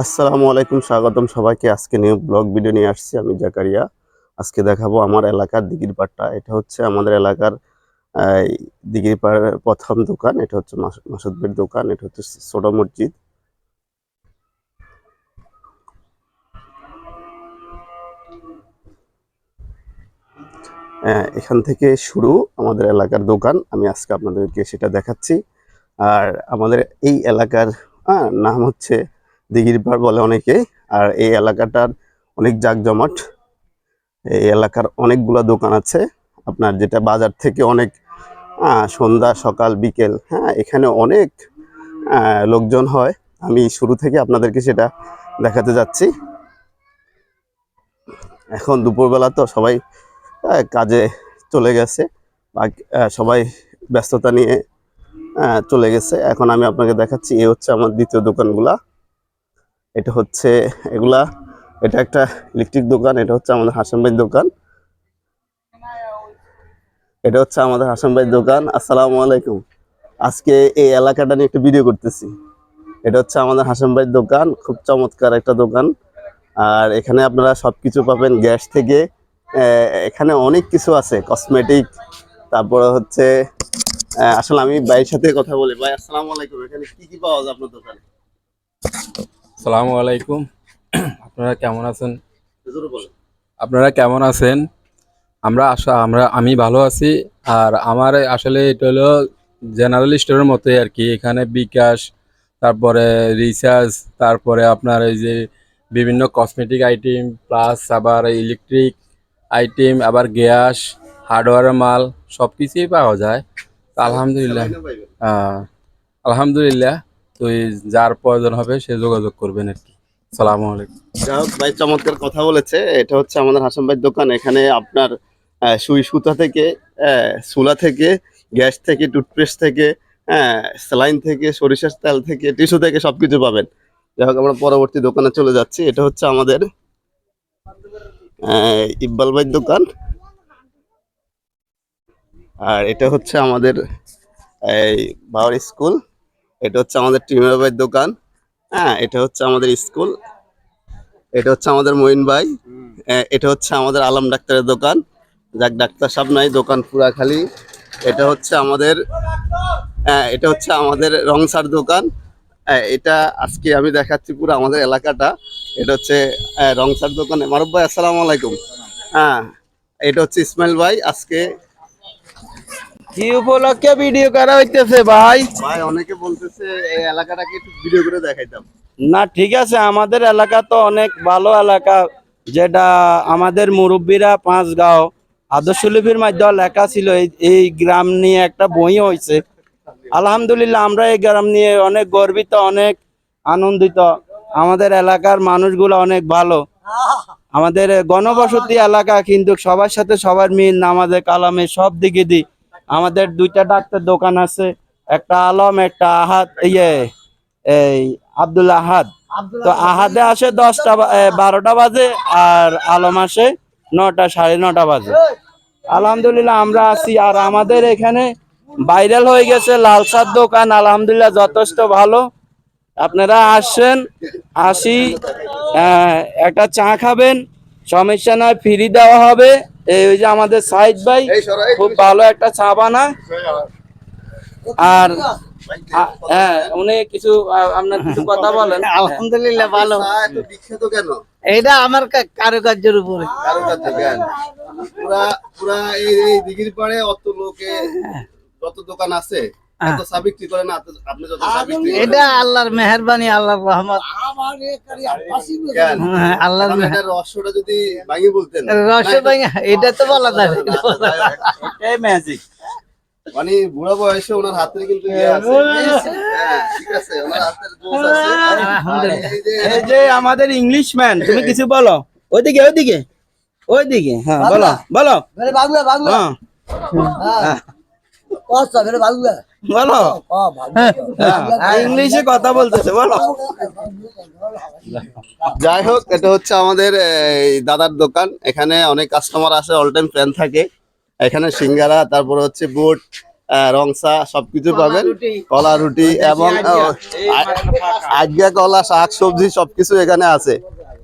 আসসালামু আলাইকুম স্বাগতম সবাইকে। আজকে নিউ ব্লগ ভিডিও নিয়ে আসছি আমি জাকারিয়া। আজকে দেখাবো আমার এলাকার দিঘির পাড়টা। এটা হচ্ছে আমাদের এলাকার দিঘির পাড়ের প্রথম দোকান। এটা হচ্ছে মাস- মাসুদ ভাইয়ের দোকান। এটা হচ্ছে ছোট মসজিদ। আহ, এখান থেকে শুরু আমাদের এলাকার দোকান। আমি আজকে আপনাদেরকে সেটা দেখাচ্ছি। আর আমাদের এই এলাকার নাম হচ্ছে দিঘির পাড় বলে অনেকে, আর এই এলাকাটার অনেক জাঁকজমাট এই এলাকার অনেকগুলো দোকান আছে। আপনার যেটা বাজার থেকে অনেক সন্ধ্যা, সকাল, বিকেল হ্যাঁ এখানে অনেক লোকজন হয়। আমি শুরু থেকে আপনাদেরকে সেটা দেখাতে যাচ্ছি। এখন দুপুরবেলা তো সবাই কাজে চলে গেছে। সবাই ব্যস্ততা নিয়ে চলে গেছে। এখন আমি আপনাকে দেখাচ্ছি, এ হচ্ছে আমার দ্বিতীয় দোকানগুলা। এটা হচ্ছে এগুলা, এটা একটা ইলেকট্রিক দোকান, এটা হচ্ছে আমাদের হাসান ভাইয়ের দোকান। এটা হচ্ছে আমাদের হাসান ভাইয়ের দোকান। আসসালামু আলাইকুম। আজকে এই এলাকাটা নিয়ে একটু ভিডিও করতেছি। এটা হচ্ছে আমাদের হাসান ভাইয়ের দোকান, খুব চমৎকার একটা দোকান। আর এখানে আপনারা সবকিছু পাবেন গ্যাস থেকে। এখানে অনেক কিছু আছে কসমেটিক তারপরে হচ্ছে আসলে আমি ভাইয়ের সাথে কথা বলি। ভাই, আসসালামু আলাইকুম। এখানে কি কি পাওয়া যায় আপনার দোকানে? সালামু আলাইকুম। আপনারা কেমন আছেন? আপনারা কেমন আছেন? আমরা আশা আমরা আমি ভালো আছি। আর আমার আসলে এটা হলো জেনারেল স্টোরের মতোই আর কি। এখানে বিকাশ তারপরে রিচার্জ তারপরে আপনার এই যে বিভিন্ন কসমেটিক আইটেম প্লাস আবার ইলেকট্রিক আইটেম আবার গ্যাস হার্ডওয়্যারের মাল সব কিছুই পাওয়া যায়। আলহামদুলিল্লাহ। আলহামদুলিল্লাহ। তো এই যার প্রয়োজন হবে সে যোগাযোগ করবেন আর কি। সালামু আলাইকুম। ভাই চমৎকার কথা বলেছে। এটা হচ্ছে আমাদের হাসান ভাইয়ের দোকান। এখানে আপনার সুই সুতা থেকে সুলা থেকে, গ্যাস থেকে, টুথপেস্ট থেকে স্যালাইন থেকে, সরিষার তেল থেকে, টিস্যু থেকে সবকিছু পাবেন। যাই হোক, আমরা পরবর্তী দোকানে চলে যাচ্ছি। এটা হচ্ছে আমাদের ইকবাল ভাইয়ের দোকান। আর এটা হচ্ছে আমাদের, এই বাবার স্কুল। এটা হচ্ছে আমাদের টিমের ভাইয়ের দোকান। হ্যাঁ এটা হচ্ছে আমাদের স্কুল। এটা হচ্ছে আমাদের মঈন ভাই। এটা হচ্ছে আমাদের আলম ডাক্তারের দোকান। যাক, ডাক্তার সাহেব নাই, দোকান পুরা খালি। এটা হচ্ছে আমাদের হ্যাঁ এটা হচ্ছে আমাদের রংসার দোকান। এটা আজকে আমি দেখাচ্ছি পুরো আমাদের এলাকাটা। এটা হচ্ছে রংসার দোকান। মারুফ ভাই, আসসালামু আলাইকুম। হ্যাঁ এটা হচ্ছে ইসমাইল ভাই। আজকে কি উপলক্ষে ভিডিও করা হইতেছে ভাই? ভাই অনেকে বলতেছে এই এলাকাটাকে একটু ভিডিও করে দেখাইতাম। না ঠিক আছে আমাদের এলাকা তো অনেক ভালো এলাকা যেটা আমাদের মুরব্বীরা পাঁচ গাঁও আদর্শ লিপির মাধ্যমে লেখা ছিল। এই- গ্রাম নিয়ে একটা বই হয়েছে আলহামদুলিল্লাহ আমরা এই গ্রাম নিয়ে অনেক গর্বিত অনেক আনন্দিত। আমাদের এলাকার মানুষগুলো অনেক ভালো। আমাদের গণবসতি এলাকা কিন্তু সবার সাথে সবার মিল নামাজে কালামে সব দিকে দি আমাদের দুইটা ডাক্তার দোকান আছে একটা আলম একটা আহাদ ইয়ে এই আব্দুল আহাদ। তো আহাদে। আসে দশটা বারোটা বাজে আর আলম আসে নটা সাড়ে নটা বাজে। আলহামদুলিল্লাহ আমরা আছি। আর আমাদের এখানে ভাইরাল হয়ে গেছে লালসার দোকান। আলহামদুলিল্লাহ যথেষ্ট ভালো। আপনারা আসছেন আসি একটা চা খাবেন সমস্যা নয় ফ্রি দেওয়া হবে। এই ওই যে আমাদের সাইদ ভাই খুব ভালো একটা চা বানায়। আর হ্যাঁ উনি কিছু আপনার কিছু কথা বলেন। আলহামদুলিল্লাহ ভালো। বিখ্যাত কেন? এটা আমার কারুকার্যের উপরে। কারুকার্য জ্ঞান পুরা পুরা এই এই দিঘির পাড়ে অত লোকে যত দোকান আছে এটা আল্লাহর মেহরবানি আল্লাহর রহমত। হ্যাঁ, আল্লাহর তাহলে মেহের- এটার রহস্যটা যদি ভাঙি বলতেন। রহস্য ভাঙা এটা তো বলা বলা। এটাই ম্যাজিক মানে বুড়া বয়সে ওনার কিন্তু ইয়ে আছে। হ্যাঁ, এই যে আমাদের ইংলিশ ম্যান তুমি কিছু বলো। ওইদিকে ওইদিকে ওইদিকে হ্যাঁ বলো বলো? হ্যাঁ। বলো। হ্যাঁ, ইংলিশে কথা বলতেছে বলো। যাই হোক এটা হচ্ছে আমাদের দাদার দোকান। এখানে অনেক কাস্টমার আসে অল টাইম ফ্যান থাকে। এখানে সিঙ্গারা তারপরে হচ্ছে বুট আহ, রংসা সবকিছু পাবেন। কলা রুটি এবং আজ্ঞা কলা শাক সবজি সবকিছু এখানে আছে।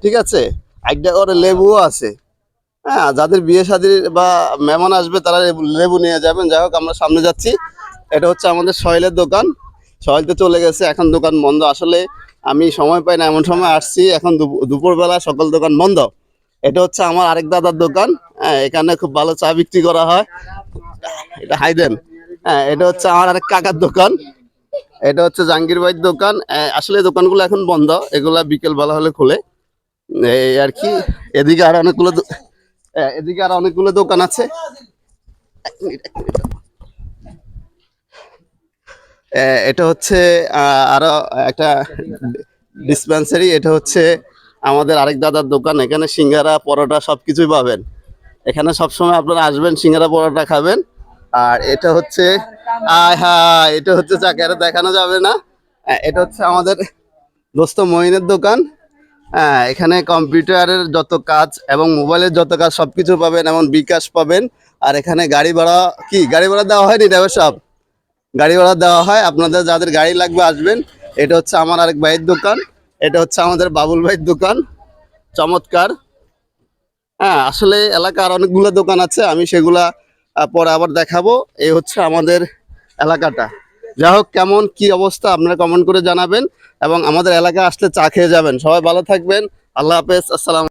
ঠিক আছে? আজ্ঞা করে লেবুও আছে। হ্যাঁ যাদের বিয়ে শাদির বা মেহমান আসবে তারা লেবু নিয়ে যাবেন। যাই হোক আমরা সামনে যাচ্ছি। এটা হচ্ছে আমাদের সহেলের দোকান। সহেল তো চলে গেছে, এখন দোকান বন্ধ। আসলে আমি সময় পাই না, এমন সময় আসছি, এখন দুপ- দুপুরবেলা সকল দোকান বন্ধ। এটা হচ্ছে আমার আরেক দাদার দোকান। হ্যাঁ এখানে খুব ভালো চা বিক্রি করা হয়। এটা হাইদেন হ্যাঁ এটা হচ্ছে আমার আরেক কাকার দোকান। এটা হচ্ছে জাহাঙ্গীর ভাইয়ের দোকান। আসলে দোকানগুলো এখন বন্ধ। এগুলা বিকেল বেলা হলে খুলে। এই আর কি, এদিকে আর অনেকগুলো এদিকে আর অনেকগুলো দোকান আছে। এটা হচ্ছে আহ, আরও একটা ডিসপেন্সারি এটা হচ্ছে আমাদের আরেক দাদার দোকান। এখানে সিঙ্গারা পরোটা সব কিছুই পাবেন। এখানে সবসময় আপনারা আসবেন সিঙ্গারা পরোটা খাবেন। আর এটা হচ্ছে আয় হায় এটা হচ্ছে যাকে আর দেখানো যাবে না। এটা হচ্ছে আমাদের দোস্ত মহিনের দোকান। হ্যাঁ এখানে কম্পিউটারের যত কাজ এবং মোবাইলের যত কাজ সব কিছু পাবেন এমন বিকাশ পাবেন। আর এখানে গাড়ি ভাড়া কি? গাড়ি ভাড়া দেওয়া হয়নি ড্রাইভার সাহেব? গাড়ি ভাড়া দেওয়া হয়। আপনাদের যাদের গাড়ি লাগবে আসবেন। এটা হচ্ছে আমার আরেক ভাইয়ের দোকান। এটা হচ্ছে আমাদের বাবুল ভাইয়ের দোকান। চমৎকার। হ্যাঁ আসলে এলাকার অনেকগুলো দোকান আছে। আমি সেগুলা পরে আবার দেখাবো। এই হচ্ছে আমাদের এলাকাটা। যাই হোক, কেমন, কি অবস্থা আপনারা কমেন্ট করে জানাবেন। এবং আমাদের এলাকায় আসলে চা খেয়ে যাবেন। সবাই ভালো থাকবেন। আল্লাহ হাফেজ। আসসালাম